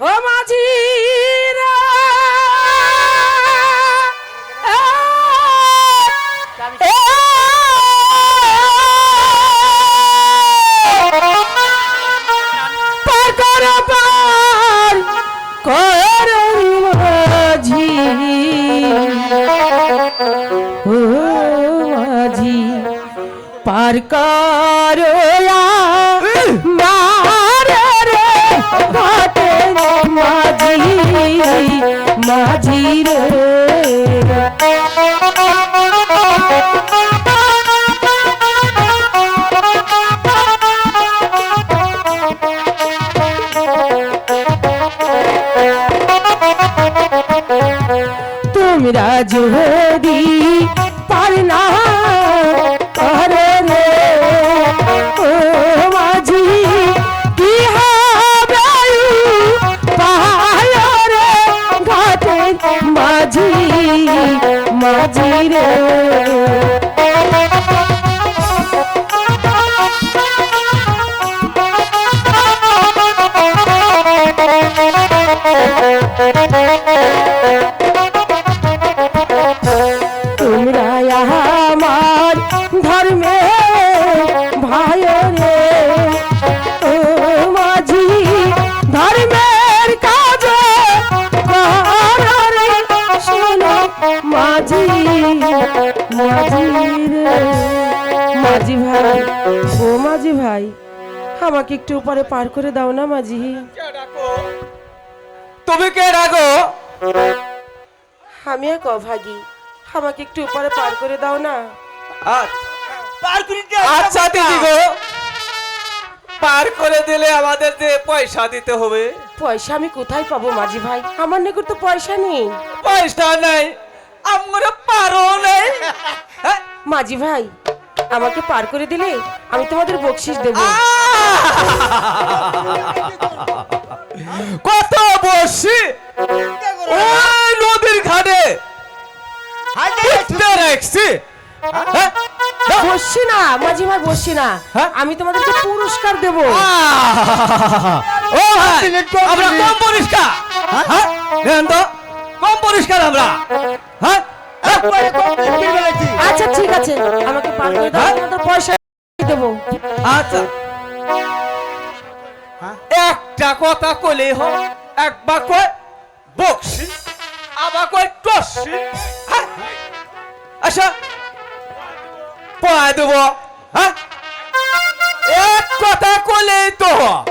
ও মাঝি। পার কর পার তোমরা যদি পার না করে রে। ও মাঝি, কি হবে পায় রে, ঘাটে মাঝি মাঝি রে। তোমরা মাঝি ভাই ও মাঝি ভাই আমাকে একটু উপরে পার করে দাও না মাঝি। তুমি কে ডাকো আমি এক অভাগী আমাকে একটু উপরে পার করে দাও না। আচ্ছা। দিদি গো। পার করে দিলে আমাদের যে পয়সা দিতে হবে। পয়সা আমি কোথায় পাবো মাঝি ভাই? আমার নিকট তো পয়সা নেই। পয়সা নাই। আমরা? মাঝি ভাই আমাকে পার করে দিলে আমি তোমাদের বকশিস দেব। কত বসি ওই নদীর ঘাটে। রাখছি। হ্যাঁ? বসছি না মাঝি ভাই বসছি না। হ্যাঁ? আমি তোমাদেরকে পুরস্কার দেব। ও ভাই, আমরা কম পরিষ্কার। হ্যাঁ? কম পরিষ্কার আমরা। হ্যাঁ আচ্ছা ঠিক আছে। আমাকে পার করে দাও হ্যাঁ? তোমাদের পয়সা দেব। আচ্ছা। একটা কথা কলে হোক একবার কয় বকশি আবার কয় টসি। হ্যাঁ? আচ্ছা। পড়ায় দেবো। হ্যাঁ? এক কথা কলেই তো হয়। হ্যাঁ।